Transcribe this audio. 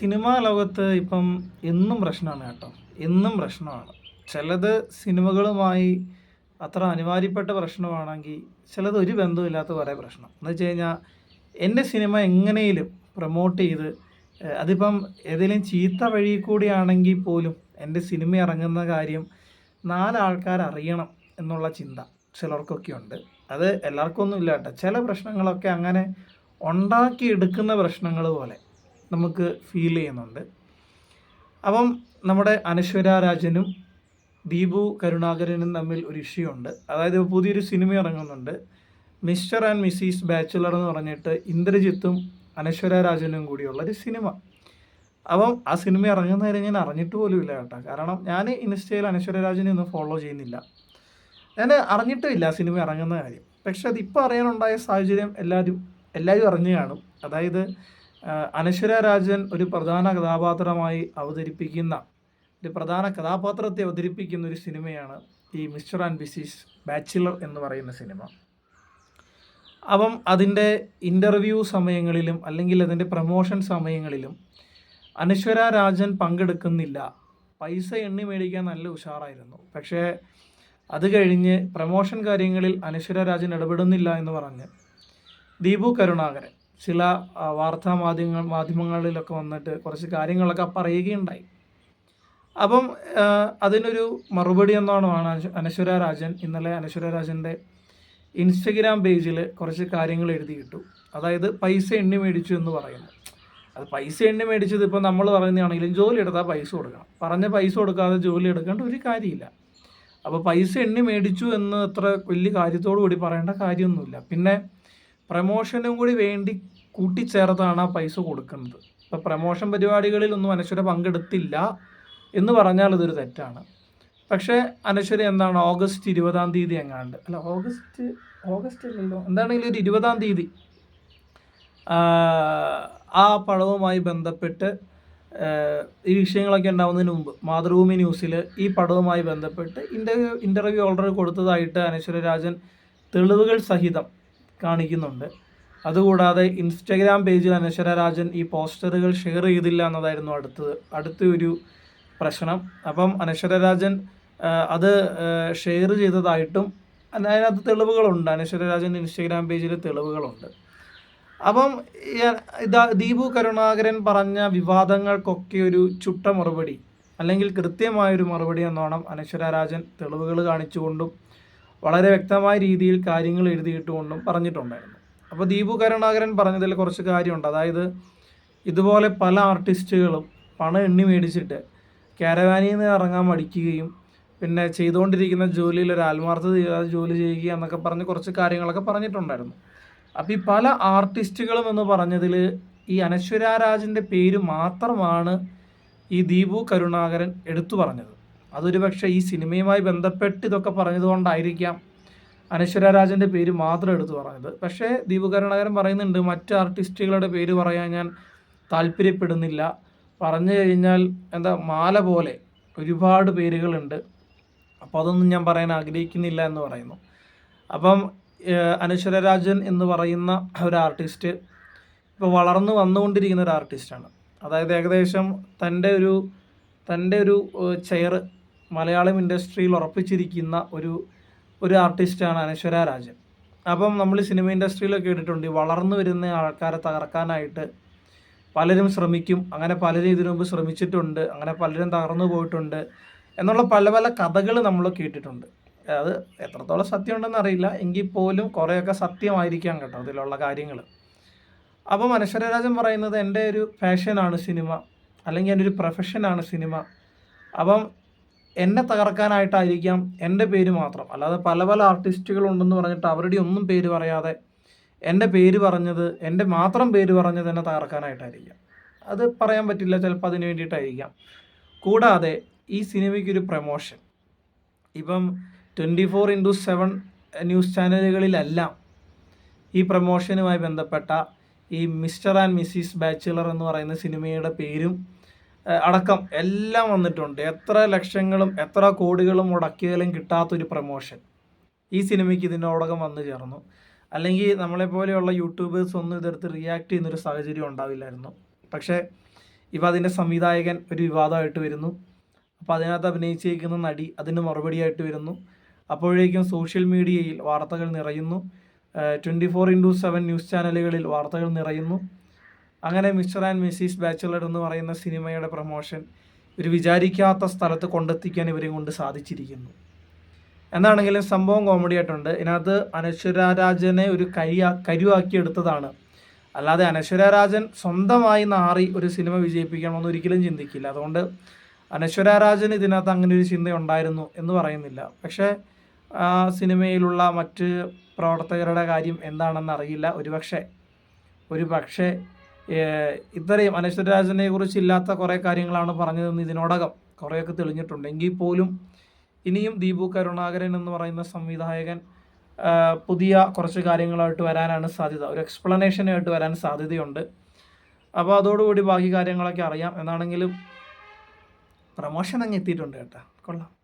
Cinema ലോകത്ത് ഇപ്പം എന്നും പ്രശ്നമാണ് കേട്ടോ. എന്നും പ്രശ്നമാണ്. ചിലത് സിനിമകളുമായി അത്ര അനിവാര്യപ്പെട്ട പ്രശ്നമാണെങ്കിൽ ചിലത് ഒരു ബന്ധമില്ലാത്ത കുറേ പ്രശ്നം. എന്ന് വെച്ച് കഴിഞ്ഞാൽ എന്റെ സിനിമ എങ്ങനെയും പ്രൊമോട്ട് ചെയ്ത് അതിപ്പം ഏതെങ്കിലും ചീത്ത വഴി കൂടിയാണെങ്കിൽ പോലും എന്റെ സിനിമ ഇറങ്ങുന്ന കാര്യം നാലാൾക്കാർ അറിയണം എന്നുള്ള ചിന്ത ചിലർക്കൊക്കെ ഉണ്ട്. അത് എല്ലാവർക്കും ഒന്നും ഇല്ല കേട്ടോ. ചില പ്രശ്നങ്ങളൊക്കെ അങ്ങനെ ഉണ്ടാക്കിയെടുക്കുന്ന പ്രശ്നങ്ങൾ പോലെ. നമുക്ക് ഫീൽ ചെയ്യുന്നുണ്ട്. അപ്പം നമ്മുടെ അനശ്വര രാജനും ദീപു കരുണാകരനും തമ്മിൽ ഒരു ഇഷ്യൂ ഉണ്ട്. അതായത് ഇപ്പോൾ പുതിയൊരു സിനിമ ഇറങ്ങുന്നുണ്ട്. മിസ്റ്റർ ആൻഡ് മിസ്സിസ് ബാച്ചുലർ എന്ന് പറഞ്ഞിട്ട് ഇന്ദ്രജിത്തും അനശ്വര രാജനും കൂടിയുള്ള ഒരു സിനിമ അപ്പം ആ സിനിമ ഇറങ്ങുന്ന കാര്യം ഞാൻ അറിഞ്ഞിട്ട് പോലും ഇല്ല കേട്ടോ. കാരണം ഞാൻ ഇൻസ്റ്റയിൽ അനശ്വര രാജനെ ഒന്നും ഫോളോ ചെയ്യുന്നില്ല. ഞാൻ അറിഞ്ഞിട്ടുമില്ല ആ സിനിമ ഇറങ്ങുന്ന കാര്യം. പക്ഷെ അതിപ്പോൾ അറിയാനുണ്ടായ സാഹചര്യം എല്ലാവരും എല്ലാവരും അറിഞ്ഞു കാണും. അതായത് അനശ്വര രാജൻ ഒരു പ്രധാന കഥാപാത്രമായി അവതരിപ്പിക്കുന്ന ഒരു പ്രധാന കഥാപാത്രത്തെ അവതരിപ്പിക്കുന്ന ഒരു സിനിമയാണ് ഈ മിസ്റ്റർ ആൻഡ് ബിസിസ് ബാച്ചിലർ എന്ന് പറയുന്ന സിനിമ. അപ്പം അതിന്റെ ഇന്റർവ്യൂ സമയങ്ങളിലും അല്ലെങ്കിൽ അതിന്റെ പ്രമോഷൻ സമയങ്ങളിലും അനശ്വര രാജൻ പങ്കെടുക്കുന്നില്ല. പൈസ എണ്ണി മേടിക്കാൻ നല്ല ഉഷാറായിരുന്നു. പക്ഷേ അത് കഴിഞ്ഞ് പ്രമോഷൻ കാര്യങ്ങളിൽ അനശ്വര രാജൻ ഇടപെടുന്നില്ല എന്ന് പറഞ്ഞ് ദീപു കരുണാകരൻ ചില വാർത്താ മാധ്യമങ്ങൾ മാധ്യമങ്ങളിലൊക്കെ വന്നിട്ട് കുറച്ച് കാര്യങ്ങളൊക്കെ പറയുകയുണ്ടായി. അപ്പം അതിനൊരു മറുപടി എന്നാണ് അനശ്വ- അനശ്വര രാജൻ. ഇന്നലെ അനശ്വര രാജന്റെ ഇൻസ്റ്റഗ്രാം പേജിൽ കുറച്ച് കാര്യങ്ങൾ എഴുതി കിട്ടു അതായത് പൈസ എണ്ണി മേടിച്ചു എന്ന് പറയുന്നു. അത് പൈസ എണ്ണി മേടിച്ചത് ഇപ്പം നമ്മൾ പറയുന്നതാണെങ്കിലും ജോലി എടുത്താൽ പൈസ കൊടുക്കണം. പറഞ്ഞ പൈസ കൊടുക്കാതെ ജോലി എടുക്കേണ്ട ഒരു കാര്യമില്ല. അപ്പോൾ പൈസ എണ്ണി മേടിച്ചു എന്ന് അത്ര വലിയ കാര്യത്തോടു കൂടി പറയേണ്ട കാര്യമൊന്നുമില്ല. പിന്നെ പ്രമോഷനും കൂടി വേണ്ടി കൂട്ടിച്ചേർത്താണ് ആ പൈസ കൊടുക്കുന്നത്. ഇപ്പോൾ പ്രമോഷൻ പരിപാടികളിൽ ഒന്നും അനശ്വര പങ്കെടുത്തില്ല എന്ന് പറഞ്ഞാൽ ഇതൊരു തെറ്റാണ്. പക്ഷേ അനശ്വര എന്താണ് ഓഗസ്റ്റ് ഇരുപതാം തീയതി എങ്ങാണ്ട് അല്ല ഓഗസ്റ്റ് ഓഗസ്റ്റ് അല്ലല്ലോ എന്താണെങ്കിലും ഒരു ഇരുപതാം തീയതി ആ, പടവുമായി ബന്ധപ്പെട്ട് ഈ വിഷയങ്ങളൊക്കെ ഉണ്ടാവുന്നതിന് മുമ്പ് മാതൃഭൂമി ന്യൂസിൽ ഈ പടവുമായി ബന്ധപ്പെട്ട് ഇന്റർവ്യൂ ഇന്റർവ്യൂ ഓൾറെഡി കൊടുത്തതായിട്ട് അനശ്വര രാജൻ തെളിവുകൾ സഹിതം കാണിക്കുന്നുണ്ട്. അതുകൂടാതെ ഇൻസ്റ്റഗ്രാം പേജിൽ അനശ്വര രാജൻ ഈ പോസ്റ്ററുകൾ ഷെയർ ചെയ്തില്ല എന്നതായിരുന്നു അടുത്തത് അടുത്ത ഒരു പ്രശ്നം. അപ്പം അനശ്വര രാജൻ അത് ഷെയർ ചെയ്തതായിട്ടും അതിനകത്ത് തെളിവുകളുണ്ട്. അനശ്വര രാജന്റെ ഇൻസ്റ്റഗ്രാം പേജിൽ തെളിവുകളുണ്ട്. അപ്പം ഇതാ ദീപു കരുണാകരൻ പറഞ്ഞ വിവാദങ്ങൾക്കൊക്കെ ഒരു ചുട്ട മറുപടി അല്ലെങ്കിൽ കൃത്യമായൊരു മറുപടി എന്നോണം അനശ്വര രാജൻ തെളിവുകൾ കാണിച്ചുകൊണ്ടും വളരെ വ്യക്തമായ രീതിയിൽ കാര്യങ്ങൾ എഴുതിയിട്ടുകൊണ്ടും പറഞ്ഞിട്ടുണ്ടായിരുന്നു. അപ്പോൾ ദീപു കരുണാകരൻ പറഞ്ഞതിൽ കുറച്ച് കാര്യമുണ്ട്. അതായത് ഇതുപോലെ പല ആർട്ടിസ്റ്റുകളും പണം എണ്ണി മേടിച്ചിട്ട് കാരവാനിൽ നിന്ന് ഇറങ്ങാൻ മടിക്കുകയും പിന്നെ ചെയ്തുകൊണ്ടിരിക്കുന്ന ജോലിയിൽ ഒരു ആത്മാർത്ഥത ചെയ്യാതെ ജോലി ചെയ്യുക എന്നൊക്കെ പറഞ്ഞ് കുറച്ച് കാര്യങ്ങളൊക്കെ പറഞ്ഞിട്ടുണ്ടായിരുന്നു. അപ്പോൾ ഈ പല ആർട്ടിസ്റ്റുകളും എന്ന് പറഞ്ഞതിൽ ഈ അനശ്വര രാജിന്റെ പേര് മാത്രമാണ് ഈ ദീപു കരുണാകരൻ എടുത്തു പറഞ്ഞത്. അതൊരു പക്ഷേ ഈ സിനിമയുമായി ബന്ധപ്പെട്ട് ഇതൊക്കെ പറഞ്ഞതുകൊണ്ടായിരിക്കാം അനശ്വര രാജന്റെ പേര് മാത്രം എടുത്തു പറഞ്ഞത്. പക്ഷേ ദീപു പറയുന്നുണ്ട് മറ്റ് ആർട്ടിസ്റ്റുകളുടെ പേര് പറയാൻ ഞാൻ താല്പര്യപ്പെടുന്നില്ല. പറഞ്ഞു കഴിഞ്ഞാൽ എന്താ മാല പോലെ ഒരുപാട് പേരുകളുണ്ട്. അപ്പോൾ അതൊന്നും ഞാൻ പറയാൻ ആഗ്രഹിക്കുന്നില്ല എന്ന് പറയുന്നു. അപ്പം അനശ്വര രാജൻ എന്ന് പറയുന്ന ഒരു ആർട്ടിസ്റ്റ് ഇപ്പോൾ വളർന്നു വന്നുകൊണ്ടിരിക്കുന്ന ഒരു ആർട്ടിസ്റ്റാണ്. അതായത് ഏകദേശം തന്റെ ഒരു തന്റെ ഒരു ചെയർ മലയാളം ഇൻഡസ്ട്രിയിൽ ഉറപ്പിച്ചിരിക്കുന്ന ഒരു ഒരു ആർട്ടിസ്റ്റാണ് അനശ്വര രാജൻ. അപ്പം നമ്മൾ സിനിമ ഇൻഡസ്ട്രിയിലൊക്കെ കേട്ടിട്ടുണ്ട്. വളർന്നു വരുന്ന ആൾക്കാരെ തകർക്കാനായിട്ട് പലരും ശ്രമിക്കും. അങ്ങനെ പലരും ഇതിനു മുമ്പ് ശ്രമിച്ചിട്ടുണ്ട്. അങ്ങനെ പലരും തകർന്നു പോയിട്ടുണ്ട് എന്നുള്ള പല പല കഥകൾ നമ്മൾ കേട്ടിട്ടുണ്ട്. അത് എത്രത്തോളം സത്യമുണ്ടെന്ന് അറിയില്ല. എങ്കിൽ പോലും കുറേയൊക്കെ സത്യമായിരിക്കാം കേട്ടോ അതിലുള്ള കാര്യങ്ങൾ. അപ്പം അനശ്വരരാജൻ പറയുന്നത് എന്റെ ഒരു പാഷനാണ് സിനിമ. അല്ലെങ്കിൽ എന്റെ ഒരു പ്രൊഫഷനാണ് സിനിമ. അപ്പം എന്നെ തകർക്കാനായിട്ടായിരിക്കാം എന്റെ പേര് മാത്രം. അല്ലാതെ പല പല ആർട്ടിസ്റ്റുകളുണ്ടെന്ന് പറഞ്ഞിട്ട് അവരുടെ ഒന്നും പേര് പറയാതെ എന്റെ പേര് പറഞ്ഞത് എന്റെ മാത്രം പേര് പറഞ്ഞത് എന്നെ തകർക്കാനായിട്ടായിരിക്കാം. അത് പറയാൻ പറ്റില്ല ചിലപ്പോൾ അതിന് വേണ്ടിയിട്ടായിരിക്കാം. കൂടാതെ ഈ സിനിമയ്ക്കൊരു പ്രമോഷൻ. ഇപ്പം twenty four into seven news ചാനലുകളിലെല്ലാം ഈ പ്രമോഷനുമായി ബന്ധപ്പെട്ട ഈ മിസ്റ്റർ ആൻഡ് മിസ്സിസ് ബാച്ചുലർ എന്ന് പറയുന്ന സിനിമയുടെ പേരും അടക്കം എല്ലാം വന്നിട്ടുണ്ട്. എത്ര ലക്ഷങ്ങളും എത്ര കോടികളും മുടക്കിയാലും കിട്ടാത്തൊരു പ്രമോഷൻ. ഈ സിനിമയ്ക്ക് ഇതിനോടകം വന്നു ചേർന്നു. അല്ലെങ്കിൽ നമ്മളെപ്പോലെയുള്ള യൂട്യൂബേഴ്സ് ഒന്നും ഇതെടുത്ത് റിയാക്ട് ചെയ്യുന്നൊരു സാഹചര്യം ഉണ്ടാവില്ലായിരുന്നു. പക്ഷേ ഇപ്പം അതിന്റെ സംവിധായകൻ ഒരു വിവാദമായിട്ട് വരുന്നു. അപ്പോൾ അതിനകത്ത് അഭിനയിച്ചിരിക്കുന്ന നടി അതിന് മറുപടിയായിട്ട് വരുന്നു. അപ്പോഴേക്കും സോഷ്യൽ മീഡിയയിൽ വാർത്തകൾ നിറയുന്നു. Twenty four into seven news ചാനലുകളിൽ വാർത്തകൾ നിറയുന്നു. അങ്ങനെ മിസ്റ്റർ ആൻഡ് മിസ്സിസ് ബാച്ചുലർ എന്ന് പറയുന്ന സിനിമയുടെ പ്രൊമോഷൻ ഒരു വിചാരിക്കാത്ത സ്ഥലത്ത് കൊണ്ടെത്തിക്കാൻ ഇവരെ കൊണ്ട് സാധിച്ചിരിക്കുന്നു. എന്നാണെങ്കിലും സംഭവം കോമഡി ആയിട്ടുണ്ട്. ഇതിനകത്ത് അനശ്വര രാജനെ ഒരു കരിയാ എടുത്തതാണ്. അല്ലാതെ അനശ്വര രാജൻ സ്വന്തമായി നാറി ഒരു സിനിമ വിജയിപ്പിക്കണമെന്ന് ഒരിക്കലും ചിന്തിക്കില്ല. അതുകൊണ്ട് അനശ്വര രാജന് ഇതിനകത്ത് അങ്ങനെ ഒരു ചിന്ത ഉണ്ടായിരുന്നു എന്ന് പറയുന്നില്ല. പക്ഷേ ആ സിനിമയിലുള്ള മറ്റ് പ്രവർത്തകരുടെ കാര്യം എന്താണെന്ന് അറിയില്ല. ഒരുപക്ഷെ ഒരു പക്ഷേ ഇത്രയും അനശ്വരരാജനെ കുറിച്ച് ഇല്ലാത്ത കുറേ കാര്യങ്ങളാണ് പറഞ്ഞതെന്ന് ഇതിനോടകം കുറേയൊക്കെ തെളിഞ്ഞിട്ടുണ്ട്. എങ്കിൽ പോലും ഇനിയും ദീപു കരുണാകരൻ എന്ന് പറയുന്ന സംവിധായകൻ പുതിയ കുറച്ച് കാര്യങ്ങളായിട്ട് വരാനാണ് സാധ്യത. ഒരു എക്സ്പ്ലനേഷനായിട്ട് വരാൻ സാധ്യതയുണ്ട്. അപ്പോൾ അതോടുകൂടി ബാക്കി കാര്യങ്ങളൊക്കെ അറിയാം. എന്നാണെങ്കിലും പ്രമോഷൻ അങ്ങ് എത്തിയിട്ടുണ്ട് കേട്ടോ. കൊള്ളാം.